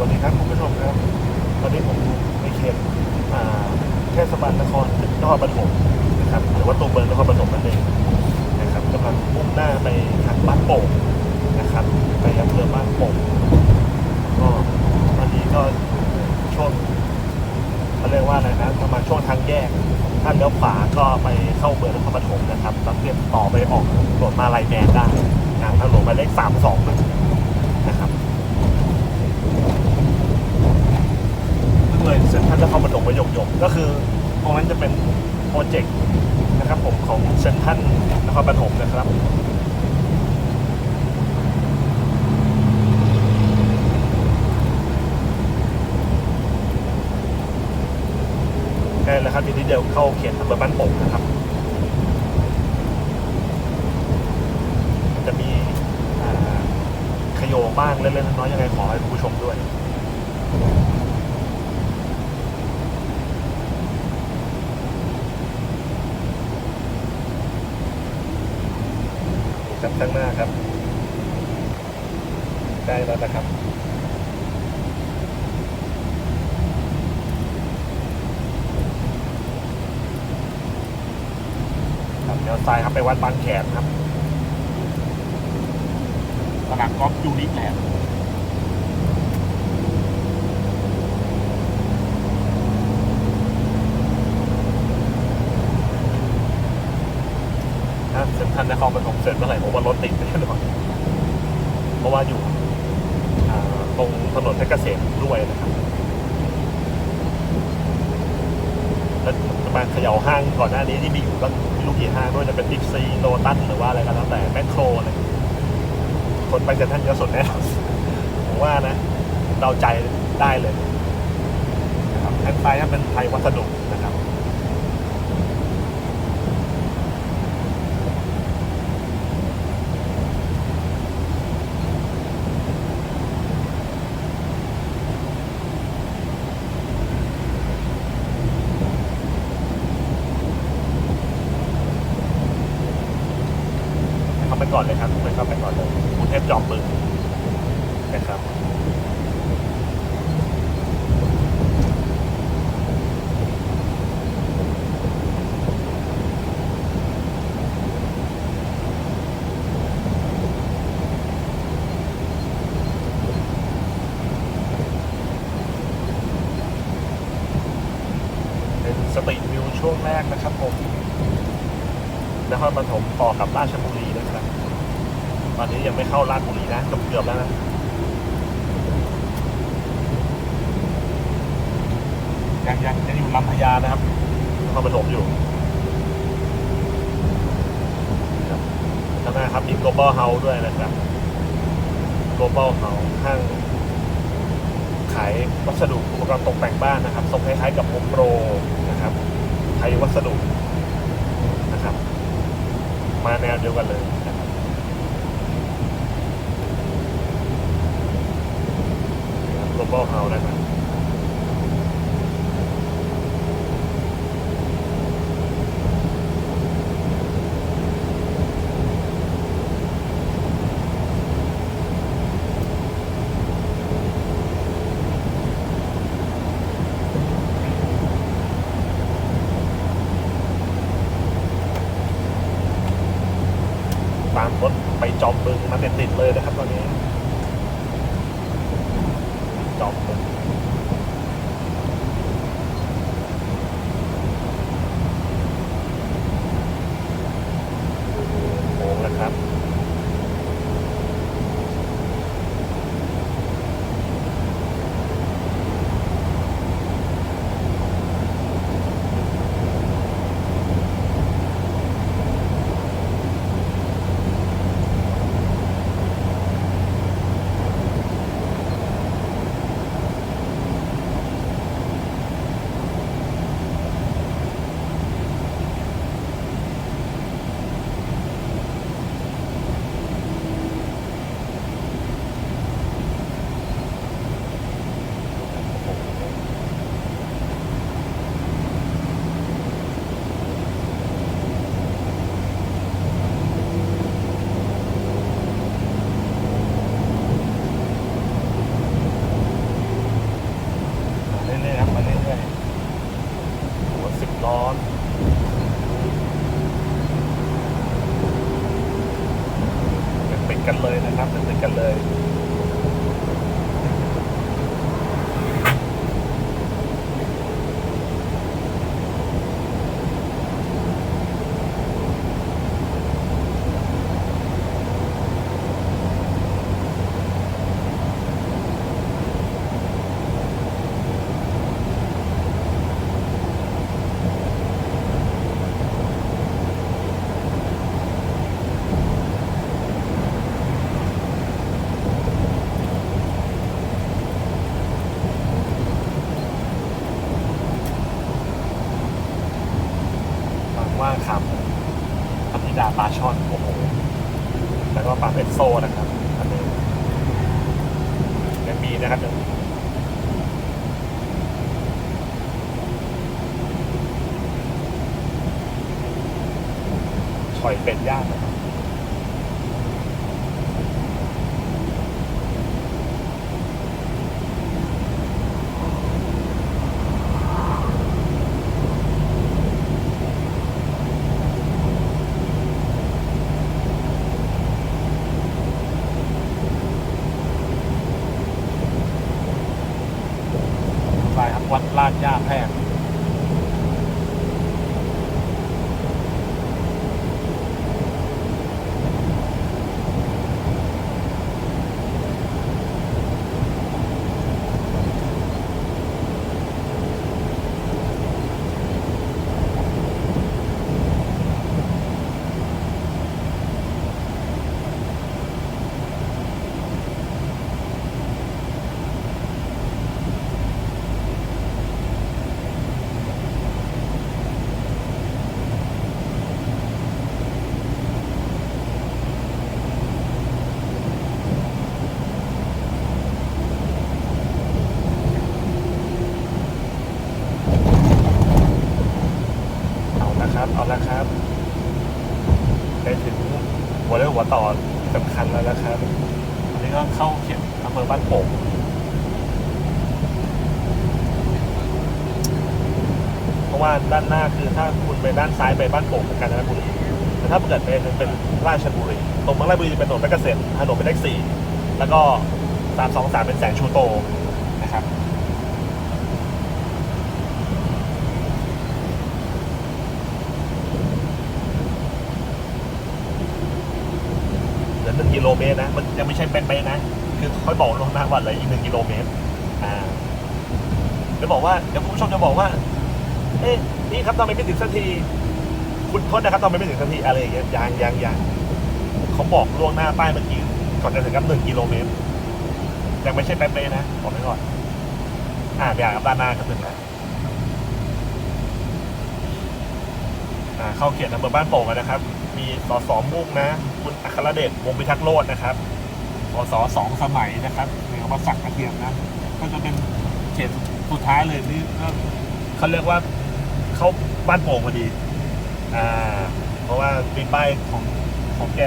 วัสดีครับคุณผู้ชมครับตอนนี้ผมอยู่ในเขตเทศบาลนครนครปฐมนะครับหรือว่าตัวเมืองนครปฐมนั่นเองนะครับกำลังมุ่งหน้าไปทางบ้านโป่งนะครับไปอำเภอบ้านโป่งก็ตอนนี้ก็ช่วงเขาเรียกว่าอะไรนะประมาณช่วงทางแยกถ้าเลี้ยวขวาก็ไปเข้าเมืองนครปฐมนะครับแล้วเตรียมต่อไปออกถนนมาลายแมนได้ทางถนนหมายเลขสามสองนะครับ เลยเซ็นทรัลนครปฐมประยกยกก็คือตรงนั้นจะเป็นโปรเจกต์นะครับผมของเซ็นทรัลนครปฐมนะครับใกล้แล้วครับทีนี้เดียวเข้าเขตอำเภอบ้านโป่งนะครับ จะมีขยโยบ้างเล็กๆน้อยๆยังไงขอให้คุณผู้ชมด้วย จับข้างหน้าครับ ได้แล้วนะครับ ครับเดี๋ยวซ้ายครับไปวัดบางแขนครับ สนามกอล์ฟยูนิคแลนด์ถ้าเซ็ นทรัลนครปฐมเสร็จเมื่อไหร่ผมว่ารถติดแน่นอนเพราะว่าอยู่ตรงถนนเพชรเกษมด้วยนะครับแล้วจะมาเขย่าห้างก่อนหน้านี้ที่มีอยู่ตั้งไม่รู้กี่ห้างด้วยจะเป็นบิ๊กซีโลตัสหรือว่าอะไรก็แล้วแต่แมคโครอะไรคนไปเซ็นทรัลเยอะสุดแน่ผมว่านะเดาใจได้เลยนะครับแอนไซน์เป็นไทยวัสดุนะครับ เข้าไป ก่อนเลยครับไปเข้าไปก่อนเลยกรุงเทพจอมบึงนะครับ เป็นสตรีทวิวช่วงแรกนะครับผม นครปฐมต่อกับราชบุรีนะครับ ต อนนี้ยังไม่เข้าราชบุรีนะเกือบแล้วนะยังยังยังอยู่ลำพญานะครับนครปฐมอยู่ครับข้างหน้าครับมี global house ด้วยนะครับ global house ห้างขายวัสดุอุปกรณ์ตกแต่งบ้านนะครับทรงคล้ายๆกับโฮมโปรนะครับไทยวัสดุนะครับ มาแนวเดียวกันเลยนะครับ global house นะครับตามรถไปจอมบึงมาติดๆเลยนะครับ ว่ากครับพัทธิดาปลาช่อนโอ้โหแล้วก็ปลาเป็ดโซนะครับอันนี้ยังมีนะครับยังมีอยเป็ดย่างนะครับ ว่าด้านหน้าคือถ้าคุณไปด้านซ้ายไปบ้านโป่งกาญจนบุรีแต่ถ้าเกิดเป็นเป็นราชบุรีตรงเมืองราชบุรีเป็นถนนเพชรเกษมถนนเป็นเลขสี่แล้วก็สามสองสามเป็นแสงชูโตนะครับเหลือหนึ่งกิโลเมตรนะมันยังไม่ใช่เป็นไปนะ คือค่อยบอกลงหน้าว่าเลืออีกหนึ่งกิโลเมตรอ่าจะบอกว่าเดี๋ยวคุณผู้ชมจะบอกว่า เอ๊ะนี่ครับทำไมไม่ถึงสักที คุณโทษนะครับทำไมไม่ถึงสักทีอะไรอย่างเงี้ยยังยังยังเขาบอกล่วงหน้าป้ายเมื่อกี้ก่อนจะถึงกับหนึ่งกิโลเมตรยังไม่ใช่เป๊ะๆนะบอกไว้ก่อนอ่าเดี๋ยวครับด้านหน้าก็ถึงแล้วอ่าเข้าเขตอำเภอบ้านโป่งนะครับ มีสสมุ่งนะ คุณอัครเดชวงพิทักษ์โลดนะครับสสสองสมัยนะครับเรียกว่าสักกระเทียมนะ ก็จะเป็นเขตสุดท้ายเลยนี่เขาเรียกว่า เข้าบ้านโป่งพอดี อ่า เพราะว่ามีป้ายของของแก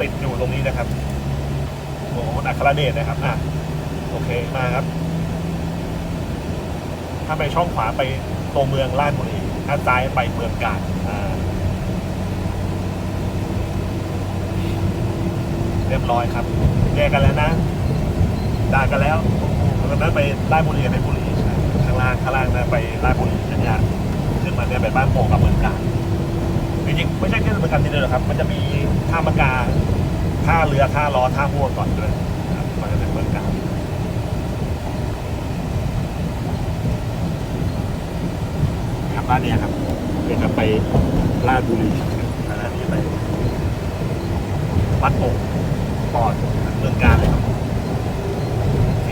ติดอยู่ตรงนี้นะครับของคุณอัครเดชนะครับ อะ โอเค มาครับ ถ้าไปช่องขวาไปตัวเมืองราชบุรี ถ้าซ้ายไปเมืองกาญอ่า เรียบร้อยครับ แยกกันแล้วนะด่ากันแล้วแล้วนั้นไปราชบุรีกับเพชรบุรีข้างล่างข้างล่างนะไปราชบุรีอันเนี้ย เนี่ยไปบ้านโป่งกับเมืองกาญจริงๆไม่ใช่แค่เมืองกาญทีเดียวหรอกครับ มันจะมีท่ามะกาท่าเรือท่าล้อท่าม่วก่อนด้วยครับมันจะเป็นเมืองกาญครับร้านเนี้ยครับเดี๋ยวจะไปราชบุรีร้านนี้ไปวัดโป่งปอดเมืองการเลยครับโอเค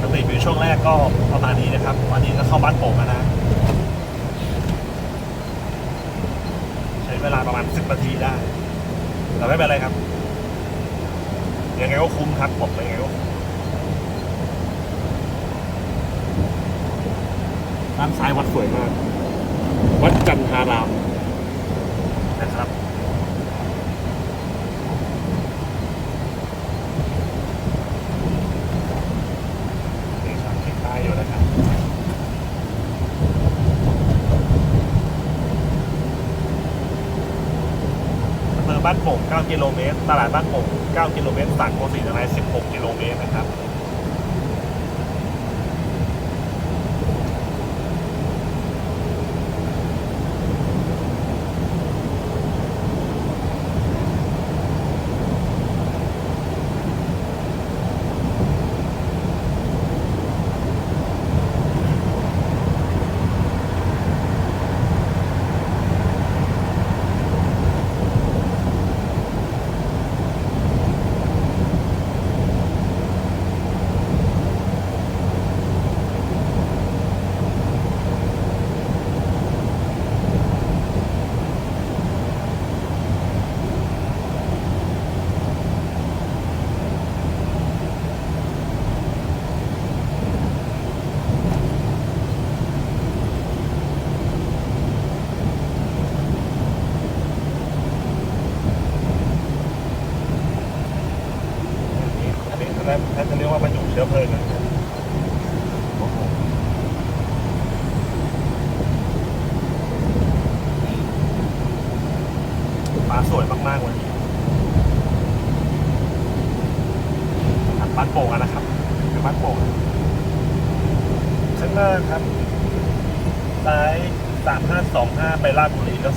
สตรีทวิวช่วงแรกก็ประมาณนี้นะครับ วันนี้ก็เข้าบ้านโป่งแล้วนะ ใช้ เวลาประมาณสิบนาทีได้แต่ไม่เป็นไรครับยังไงก็คุ้มครับผมยังไงก็คุ้มด้านซ้ายวัดสวยมาก วัดจันทารามนะครับ นี่ครับเขียนป้ายอยู่นะครับ อำเภอ บ้านโป่ง9กิโลเมตร ตลาดบ้านโป่ง9กิโลเมตรสั่งโกสีนาราย16 กิโลเมตรนะครับ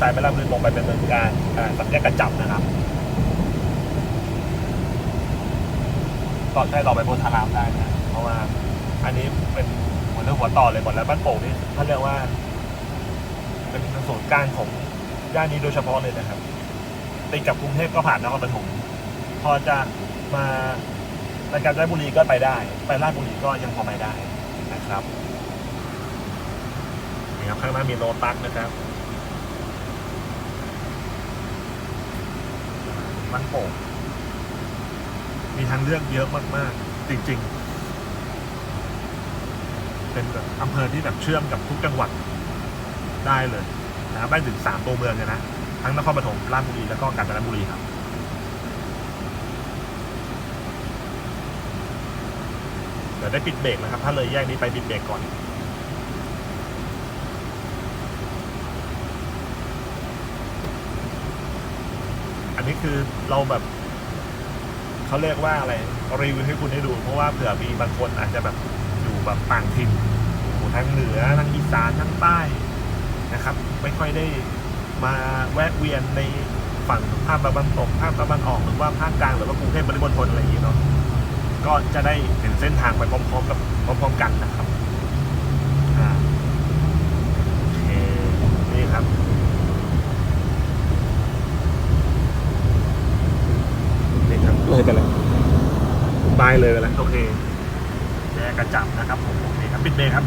ลาดบุรีแล้วซ้ายไปลาดบุรีตรงไปเป็นเมืองการสักแยกกระจับนะครับก็ใช่เราไปโพธารามได้นะเพราะว่าอันนี้เป็นหัวเรื่องหัวต่อเลยหมดแล้วบ้านโป่งนี่เขาเรียกว่า เป็นศูนย์กลางของย่านนี้โดยเฉพาะเลยนะครับติดกับกรุงเทพก็ผ่านนครปฐมพอจะมาในการราชบุรีก็ไปได้ ไปราชบุรีก็ยังพอไปได้นะครับนี่ครับข้างหน้ามีโลตัสนะครับ มันโป่งมีทางเลือกเยอะมากๆ จริง ๆ เป็นแบบอำเภอที่แบบเชื่อมกับทุกจังหวัดได้เลยนะครับได้ถึงสามตัวเมืองเลยนะ ทั้งนครปฐมราชบุรีแล้วก็กาญจนบุรีครับเดี๋ยวได้ปิดเบรกนะครับ ถ้าเลยแยกนี้ไปปิดเบรกก่อน นี้คือเราแบบเขาเรียกว่าอะไรรีวิวให้คุณได้ดู เพราะว่าเผื่อมีบางคนอาจจะแบบอยู่แบบต่างถิ่นอยู่ทางเหนือทางอีสานทางใต้นะครับ ไม่ค่อยได้มาแวะเวียนในฝั่งภาคตะวันตกภาคตะวันออกหรือว่าภาคกลางหรือว่ากรุงเทพปริมณฑลอะไรอย่างนี้เนาะก็จะได้เห็นเส้นทางไปพร้อมๆกับพร้อมๆกันนะครับอ่าโอเคนี่ครับ นี่ครับ เลยไปเลยบายเลยไปแล้วโอเคแยกกระจับนะครับผมโอเคครับปิดเบรกครับ